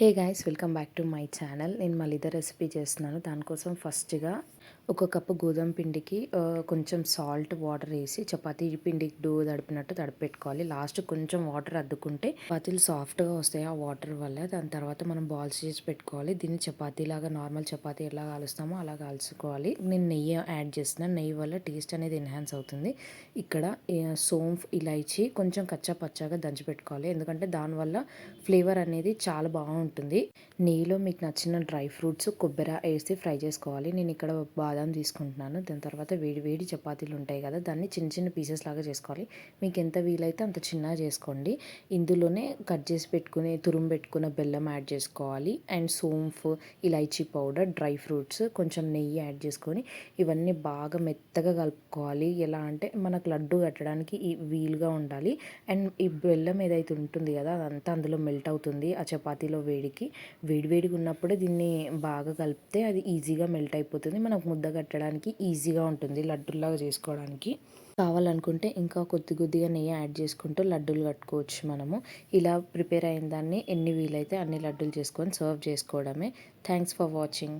Hey guys welcome back to my channel నేను మళ్ళీ recipe చేస్తున్నాను. దానికోసం ఫస్ట్గా ఒక కప్పు గోధుమ పిండికి కొంచెం సాల్ట్ వాటర్ వేసి చపాతీ పిండికి డో తడిపినట్టు తడిపెట్టుకోవాలి. లాస్ట్ కొంచెం వాటర్ అద్దుకుంటే చపాతీలు సాఫ్ట్గా వస్తాయి ఆ వాటర్ వల్ల. దాని తర్వాత మనం బాల్స్ చేసి పెట్టుకోవాలి. దీన్ని చపాతీ లాగా నార్మల్ చపాతీ ఎలా కాలుస్తామో అలా కాల్చుకోవాలి. నేను నెయ్యి యాడ్ చేస్తున్నాను. నెయ్యి వల్ల టేస్ట్ అనేది ఎన్హాన్స్ అవుతుంది. ఇక్కడ సోంఫ్ ఇలాచి కొంచెం కచ్చా పచ్చాగా దంచి పెట్టుకోవాలి ఎందుకంటే దానివల్ల ఫ్లేవర్ అనేది చాలా బాగుంటుంది. నెయ్యిలో మీకు నచ్చిన డ్రై ఫ్రూట్స్ కొబ్బరి వేసి ఫ్రై చేసుకోవాలి. నేను ఇక్కడ బాదం తీసుకుంటున్నాను. దాని తర్వాత వేడి వేడి చపాతీలు ఉంటాయి కదా దాన్ని చిన్న చిన్న పీసెస్ లాగా చేసుకోవాలి. మీకు ఎంత వీలైతే అంత చిన్నగా చేసుకోండి. ఇందులోనే కట్ చేసి పెట్టుకుని తురుము పెట్టుకున్న బెల్లం యాడ్ చేసుకోవాలి. అండ్ సోంఫ్ ఇలైచీ పౌడర్ డ్రై ఫ్రూట్స్ కొంచెం నెయ్యి యాడ్ చేసుకొని ఇవన్నీ బాగా మెత్తగా కలుపుకోవాలి. ఎలా అంటే మనకు లడ్డు కట్టడానికి ఈ వీలుగా ఉండాలి. అండ్ ఈ బెల్లం ఏదైతే ఉంటుంది కదా అదంతా అందులో మెల్ట్ అవుతుంది ఆ చపాతీలో వేడికి. వేడివేడిగా ఉన్నప్పుడే దీన్ని బాగా కలిపితే అది ఈజీగా మెల్ట్ అయిపోతుంది. మనకు ముద్ద కట్టడానికి ఈజీగా ఉంటుంది లడ్డులాగా చేసుకోవడానికి. కావాలనుకుంటే ఇంకా కొద్ది కొద్దిగా నెయ్యి యాడ్ చేసుకుంటూ లడ్డూలు కట్టుకోవచ్చు మనము. ఇలా ప్రిపేర్ అయిన దాన్ని ఎన్ని వీలైతే అన్ని లడ్డూలు చేసుకొని సర్వ్ చేసుకోవడమే. Thanks for watching.